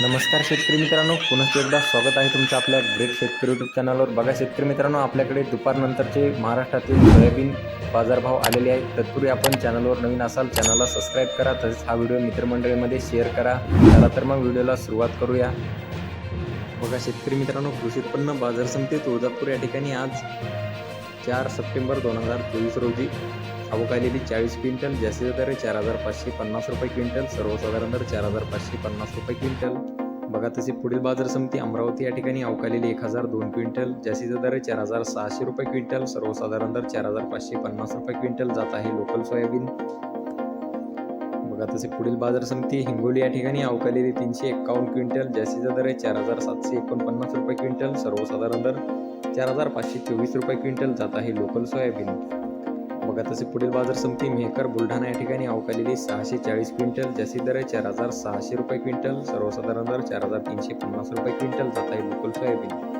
नमस्कार शेतकरी मित्रांनो पुन्हा एकदा स्वागत आहे तुमचं आपल्या ग्रेट शेतकरी यूट्यूब चॅनलवर बघा शेतकरी मित्रांनो आपल्याकडे दुपारनंतरचे महाराष्ट्रातील सोयाबीन बाजारभाव आलेले आहेत. तत्पूर्वी आपण चॅनलवर नवीन असाल चॅनलला सबस्क्राईब करा तसेच हा व्हिडिओ मित्रमंडळीमध्ये शेअर करा. चला तर मग व्हिडिओला सुरुवात करूया. बघा शेतकरी मित्रांनो कृषी उत्पन्न बाजार समिती तुळजापूर या ठिकाणी आज चार सप्टेंबर दोन हजार चोवीस रोजी अवकालेली चाळीस क्विंटल जास्तीचा दर चार हजार पाचशे पन्नास रुपये क्विंटल सर्वसाधारण दर चार हजार पाचशे पन्नास रुपये क्विंटल. बघा तसे पुढील बाजार समिती अमरावती या ठिकाणी अवकालेली एक हजार दोन क्विंटल जास्तीचा दर आहे चार हजार सहाशे रुपये क्विंटल सर्वसाधारण दर चार हजार पाचशे पन्नास रुपये क्विंटल जात आहे लोकल सोयाबीन. बघा तसे पुढील बाजार समिती हिंगोली या ठिकाणी अवकालेली तीनशे एक्कावन्न क्विंटल जास्तीचा दर आहे चार हजार सातशे एकोणपन्नास रुपये क्विंटल सर्वसाधारण दर चार हजार पाचशे चोवीस रुपये क्विंटल जात आहे लोकल सोयाबीन. बघा तसे पुढील बाजार समिती मेहकर बुलढाणा या ठिकाणी अवकालेली सहाशे चाळीस क्विंटल जास्तीत दर आहे चार हजार सहाशे रुपये क्विंटल सर्वसाधारण दर चार हजार तीनशे पन्नास रुपये क्विंटल. जात आहे लोकल सोयाबीन.